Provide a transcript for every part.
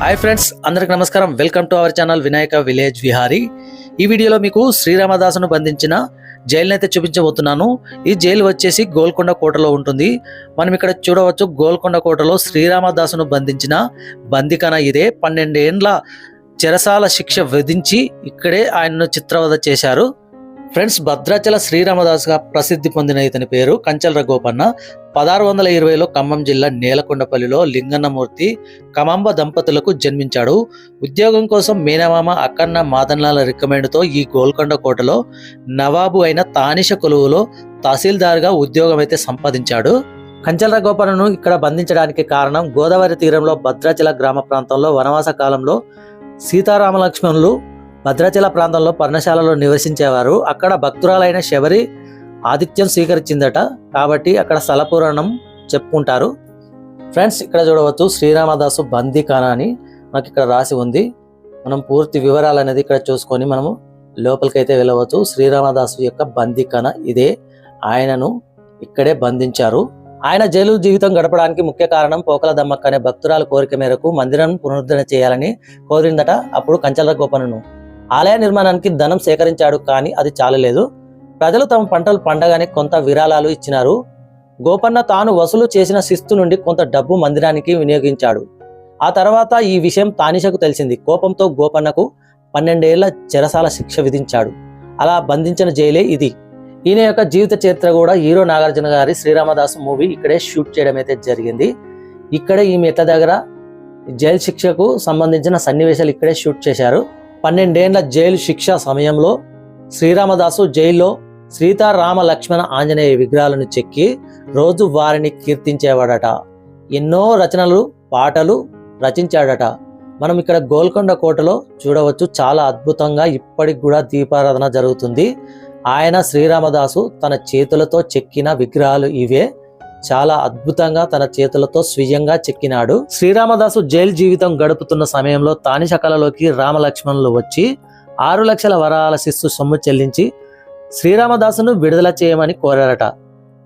Hi friends అందరికి నమస్కారం. Welcome to our channel Vinayaka village Vihari ఈ వీడియోలో మీకు శ్రీరామదాసును బంధించిన జైలుని అయితే చూపించబోతున్నాను. ఈ జైలు వచ్చేసి గోల్కొండ కోటలో ఉంటుంది. మనం ఇక్కడ చూడవచ్చు గోల్కొండ కోటలో శ్రీరామదాసును బంధించిన బందికన ఇదే. పన్నెండేండ్ల చెరసాల శిక్ష విధించి ఇక్కడే ఆయనను చిత్రవద చేశారు. ఫ్రెండ్స్ భద్రాచల శ్రీరామదాస్గా ప్రసిద్ధి పొందిన ఇతని పేరు కంచల గోపన్న. పదహారు వందల ఇరవైలో ఖమ్మం జిల్లా నేలకొండపల్లిలో లింగన్నమూర్తి కమాంబ దంపతులకు జన్మించాడు. ఉద్యోగం కోసం మీనమామ అక్కన్న మాదన్లాల రికమెండ్తో ఈ గోల్కొండ కోటలో నవాబు అయిన తానిష కొలువులో తహసీల్దార్గా ఉద్యోగం అయితే సంపాదించాడు. కంచల గోపనను ఇక్కడ బంధించడానికి కారణం గోదావరి తీరంలో భద్రాచల గ్రామ ప్రాంతంలో వనవాస కాలంలో సీతారామలక్ష్మణులు భద్రాచల ప్రాంతంలో పర్ణశాలలో నివసించేవారు. అక్కడ భక్తురాలైన శబరి ఆతిథ్యం స్వీకరించిందట. కాబట్టి అక్కడ స్థల పురాణం చెప్పుకుంటారు. ఫ్రెండ్స్ ఇక్కడ చూడవచ్చు శ్రీరామదాసు బందీఖానా అని మనకి ఇక్కడ రాసి ఉంది. మనం పూర్తి వివరాలు అనేది ఇక్కడ చూసుకొని మనము లోపలికి అయితే వెళ్ళవచ్చు. శ్రీరామదాసు యొక్క బందీఖానా ఇదే. ఆయనను ఇక్కడే బంధించారు. ఆయన జైలు జీవితం గడపడానికి ముఖ్య కారణం పోకల దమ్మక్క అనే భక్తురాల కోరిక మేరకు మందిరం పునరుద్ధరణ చేయాలని కోరిందట. అప్పుడు కంచల గోపనను ఆలయ నిర్మాణానికి ధనం సేకరించాడు కానీ అది చాలలేదు. ప్రజలు తమ పంటలు పండగానే కొంత విరాళాలు ఇచ్చినారు. గోపన్న తాను వసూలు చేసిన శిస్తు నుండి కొంత డబ్బు మందిరానికి వినియోగించాడు. ఆ తర్వాత ఈ విషయం తానిషకు తెలిసింది. కోపంతో గోపన్నకు పన్నెండేళ్ళ చెరసాల శిక్ష విధించాడు. అలా బంధించిన జైలే ఇది. ఈయన యొక్క జీవిత చరిత్ర కూడా హీరో నాగార్జున గారి శ్రీరామదాసు మూవీ ఇక్కడే షూట్ చేయడం అయితే జరిగింది. ఇక్కడే ఈ మెట్ల దగ్గర జైలు శిక్షకు సంబంధించిన సన్నివేశాలు ఇక్కడే షూట్ చేశారు. పన్నెండేండ్ల జైలు శిక్ష సమయంలో శ్రీరామదాసు జైల్లో సీతారామ లక్ష్మణ ఆంజనేయ విగ్రహాలను చెక్కి రోజు వారిని కీర్తించేవాడట. ఎన్నో రచనలు పాటలు రచించాడట. మనం ఇక్కడ గోల్కొండ కోటలో చూడవచ్చు. చాలా అద్భుతంగా ఇప్పటికి కూడా దీపారాధన జరుగుతుంది. ఆయన శ్రీరామదాసు తన చేతులతో చెక్కిన విగ్రహాలు ఇవే. చాలా అద్భుతంగా తన చేతులతో స్వీయంగా చెక్కినాడు. శ్రీరామదాసు జైలు జీవితం గడుపుతున్న సమయంలో తానిష కళలోకి రామలక్ష్మణులు వచ్చి ఆరు లక్షల వరాల శిస్సు సొమ్ము చెల్లించి శ్రీరామదాసును విడుదల చేయమని కోరారట.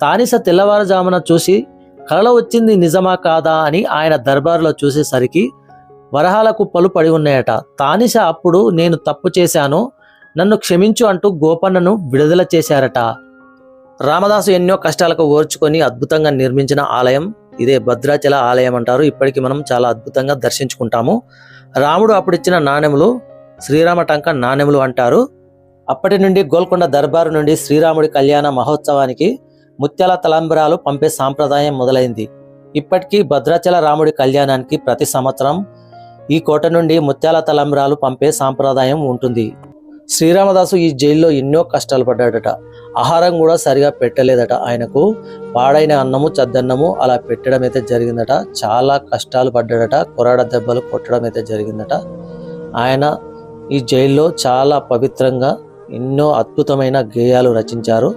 తానిష తెల్లవారుజామున చూసి కలలో వచ్చింది నిజమా కాదా? అని ఆయన దర్బారులో చూసేసరికి వరహాల కుప్పలు పడి ఉన్నాయట. తానిష అప్పుడు నేను తప్పు చేశాను. నన్ను క్షమించు అంటూ గోపన్నను విడుదల చేశారట. రామదాసు ఎన్నో కష్టాలకు ఓర్చుకొని అద్భుతంగా నిర్మించిన ఆలయం. ఇదే భద్రాచల ఆలయం అంటారు. ఇప్పటికి మనం చాలా అద్భుతంగా దర్శించుకుంటాము. రాముడు అప్పుడు ఇచ్చిన నాణెములు శ్రీరామ టంక నాణెములు అంటారు. అప్పటి నుండి గోల్కొండ దర్బారు నుండి శ్రీరాముడి కళ్యాణ మహోత్సవానికి ముత్యాల తలంబరాలు పంపే సాంప్రదాయం మొదలైంది. ఇప్పటికీ భద్రాచల రాముడి కళ్యాణానికి ప్రతి సంవత్సరం ఈ కోట నుండి ముత్యాల తలంబరాలు పంపే సాంప్రదాయం ఉంటుంది. శ్రీరామదాసు ఈ జైల్లో ఎన్నో కష్టాలు పడ్డాడట. ఆహారం కూడా సరిగా పెట్టలేదట ఆయనకు. పాడైన అన్నము చద్దన్నము అలా పెట్టడం అయితే జరిగిందట. చాలా కష్టాలు పడ్డాడట. కొరాడ దెబ్బలు కొట్టడం అయితే జరిగిందట. ఆయన ఈ జైల్లో చాలా పవిత్రంగా ఎన్నో అద్భుతమైన గేయాలు రచించారు.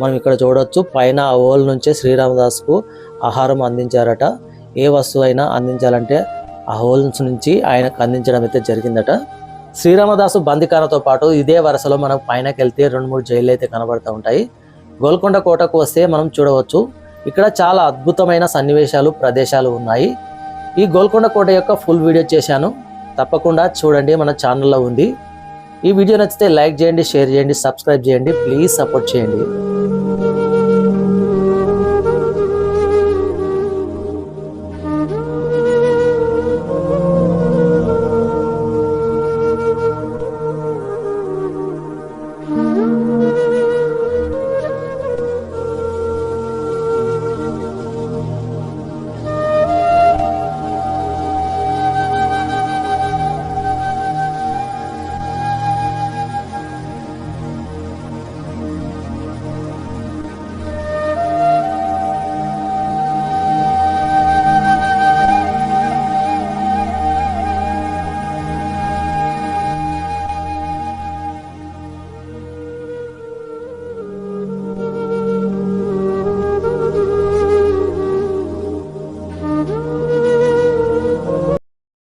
మనం ఇక్కడ చూడొచ్చు పైన ఆ ఓల్ నుంచే శ్రీరామదాస్కు ఆహారం అందించారట. ఏ వస్తువు అయినా అందించాలంటే ఆ హోల్స్ నుంచి ఆయనకు అందించడం అయితే జరిగిందట. శ్రీరామదాసు బందికానతో పాటు ఇదే వరుసలో మనం పైనకి వెళ్తే రెండు మూడు జైళ్ళు అయితే కనబడుతూ ఉంటాయి. గోల్కొండ కోటకు వస్తే మనం చూడవచ్చు. ఇక్కడ చాలా అద్భుతమైన సన్నివేశాలు ప్రదేశాలు ఉన్నాయి. ఈ గోల్కొండ కోట యొక్క ఫుల్ వీడియో చేశాను. తప్పకుండా చూడండి మన ఛానల్లో ఉంది. ఈ వీడియో నచ్చితే లైక్ చేయండి షేర్ చేయండి సబ్స్క్రైబ్ చేయండి ప్లీజ్ సపోర్ట్ చేయండి.